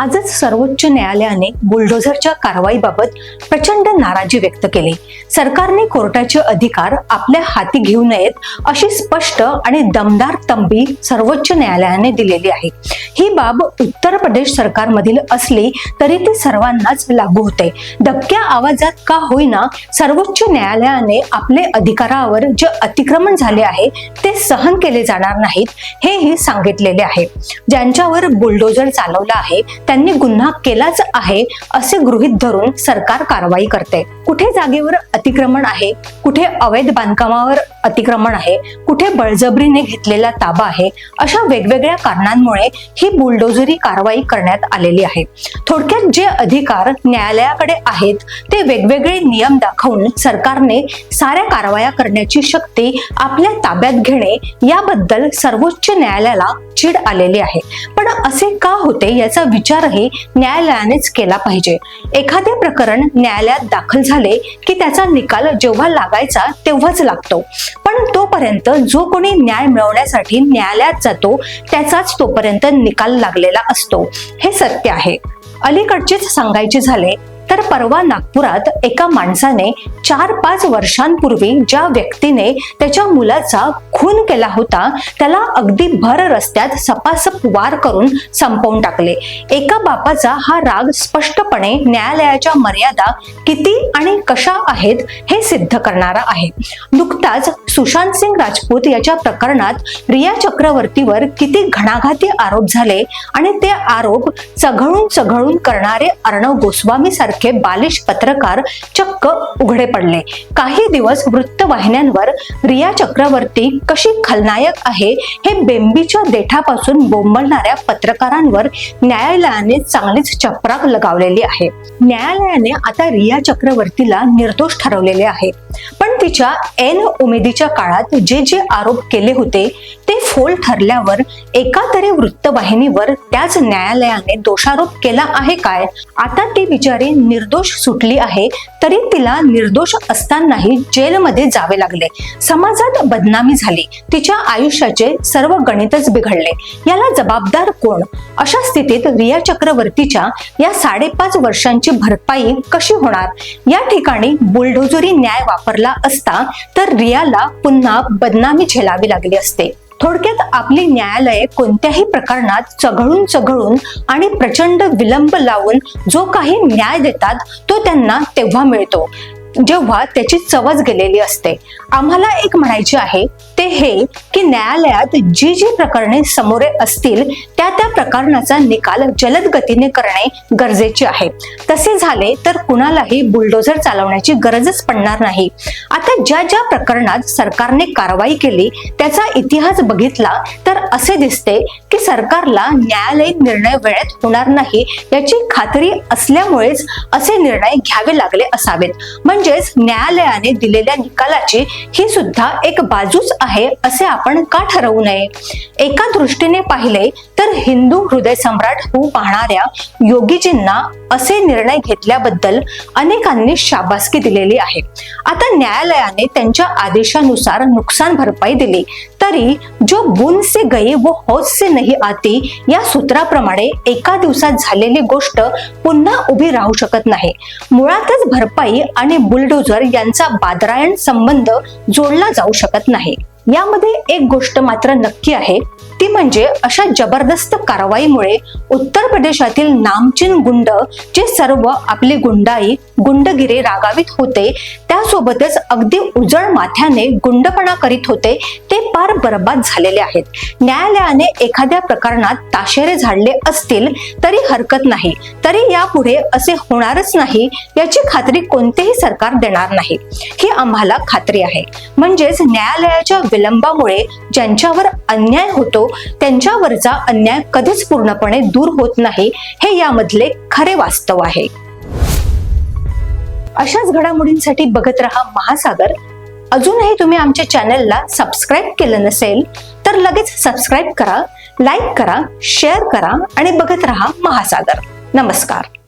आजच सर्वोच्च न्यायालयाने बुलडोझरच्या कारवाईबाबत प्रचंड नाराजी व्यक्त केली. सरकारने कोर्टाचे अधिकार आपल्या हाती घेऊ नयेत अशी स्पष्ट आणि दमदार तंबी सर्वोच्च न्यायालयाने दिलेली आहे. ही बाब उत्तर प्रदेश सरकारमधील असली तरी ती सर्वांनाच लागू होते. दबक्या आवाजात का होईना सर्वोच्च न्यायालयाने आपले अधिकारावर जे अतिक्रमण झाले आहे ते सहन केले जाणार नाहीत हेही सांगितलेले आहे. ज्यांच्यावर बुलडोझर चालवला आहे त्यांनी गुन्हा केलाच आहे असे गृहीत धरून सरकार कारवाई करते. कुठे जागेवर अतिक्रमण आहे कुठे अवैध बांधकामावर अतिक्रमण आहे कुठे बळजबरीने घेतलेला ताबा आहे अशा वेगवेगळ्या कारणांमुळे ही बुलडोझरी कारवाई करण्यात आलेली आहे. थोडक्यात जे अधिकार न्यायालयाकडे आहेत ते वेगवेगळे नियम दाखवून सरकारने साऱ्या कारवाया करण्याची शक्ती आपल्या ताब्यात घेणे याबद्दल सर्वोच्च न्यायालयाला चीड आलेली आहे. पण असे का होते याचा विचारही न्यायालयानेच केला पाहिजे. एखादे प्रकरण न्यायालयात दाखल झाले की त्याचा निकाल जेव्हा लागायचा तेव्हाच लागतो. पण तोपर्यंत जो कोणी न्याय मिळवण्यासाठी न्यायालयात जातो त्याचाच तोपर्यंत निकाल लागलेला असतो. हे सत्य आहे. अलीकडचेच सांगायचे झाले तर परवा नागपुरात एका माणसाने चार पाच वर्षांपूर्वी ज्या व्यक्तीने त्याच्या मुलाचा खून केला होता त्याला अगदी भर रस्त्यात सपासप वार करून संपवून टाकले. एका बापाचा हा राग स्पष्टपणे न्यायालयाच्या मर्यादा किती आणि कशा आहेत हे सिद्ध करणारा आहे. नुकताच सुशांत सिंग राजपूत याच्या प्रकरणात रिया चक्रवर्तीवर किती घणाघाती आरोप झाले आणि ते आरोप चघळून चघळून करणारे अर्णव गोस्वामी सारखे बालिश पत्रकार चक्क उघडे पडले. काही दिवस वृत्तवाहिन्यांवर रिया चक्रवर्ती कशी खलनायक आहे हे बेंबीच्या देठापासून बोंबलणाऱ्या पत्रकारांवर न्यायालयाने चांगलीच चपराक लगावलेली आहे. न्यायालयाने आता रिया चक्रवर्तीला निर्दोष ठरवलेले आहे. पण तिच्या एन उमेदीच्या काळात जे जे आरोप केले होते ते फोल ठरल्यावर एका तरी वृत्तवाहिनीवर त्याच न्यायालयाने दोषारोप केला आहे काय? आता ती बिचारी निर्दोष सुटली आहे तरी तिला निर्दोष असतानाही जेलमध्ये जावे लागले. समाजात बदनामी झाली. तिच्या आयुष्याचे सर्व गणितच बिघडले. याला जबाबदार कोण? अशा स्थितीत रिया चक्रवर्तीच्या या साडेपाच वर्षांची भरपाई कशी होणार? या ठिकाणी बुलडोजरी न्याय वापरला असता तर रियाला पुन्हा बदनामी झेलावी लागली असते. थोडक्यात आपली न्यायालये कोणत्याही प्रकरणात चघळून चघळून आणि प्रचंड विलंब लावून जो काही न्याय देतात तो त्यांना तेव्हा मिळतो. जेव्हा त्याची चवच गेलेली असते आम्हाला एक म्हणायचे आहे ते हे की न्यायालयात जी जी प्रकरणे समोरे असतील त्या त्या प्रकरणाचा निकाल जलद गतीने करणे गरजेचे आहे. तसे झाले तर कुणालाही बुलडोझर चालवण्याची गरजच पडणार नाही. आता ज्या ज्या प्रकरणात सरकारने कारवाई केली त्याचा इतिहास बघितला तर असे दिसते की सरकारला न्यायालयीन निर्णय वेळेत होणार नाही याची खात्री असल्यामुळेच असे निर्णय घ्यावे लागले असावेत. म्हणजेच न्यायालयाने दिलेल्या निकालाची ही सुद्धा एक बाजूच आहे असे आपण का ठरवू नये? एका दृष्टीने पाहिले तर हिंदू हृदय सम्राट होऊ पाहणाऱ्या योगीजींना असे निर्णय घेतल्याबद्दल अनेकांनी शाबासकी दिलेली आहे. आता न्यायालयाने त्यांच्या आदेशानुसार नुकसान भरपाई दिली. तरी जो बुन से गई व होत से नाही आती या सूत्राप्रमाणे एका दिवसात झालेली गोष्ट पुन्हा उभी राहू शकत नाही. मुळातच भरपाई आणि बुलडोझर यांचा बादरायण संबंध जोडला जाऊ शकत नाही. यामध्ये एक गोष्ट मात्र नक्की आहे ती म्हणजे अशा जबरदस्त कारवाईमुळे उत्तर प्रदेशातील नामचीन गुंड जे सर्व आपली गुंडाई गुंडगिरी रागावित होते त्यासोबतच अगदी उजळ माथ्याने गुंडपणा करीत होते ते फार बरबाद झालेले आहेत. न्यायालयाने एखाद्या प्रकरणात ताशेरे झाडले असतील तरी हरकत नाही. तरी यापुढे असे होणारच नाही याची खात्री कोणतेही सरकार देणार नाही. ही आम्हाला खात्री आहे. म्हणजेच न्यायालयाच्या विलंबामुळे ज्यांच्यावर अन्याय होतो त्यांच्यावरचा अन्याय कधीच पूर्णपणे दूर होत नाही हे यामधले खरे वास्तव आहे. अशाच घडामोडींसाठी बघत रहा महासागर. अजूनही तुम्ही आमच्या चॅनलला सबस्क्राईब केलं नसेल तर लगेच सबस्क्राईब करा लाईक करा शेअर करा आणि बघत रहा महासागर. नमस्कार.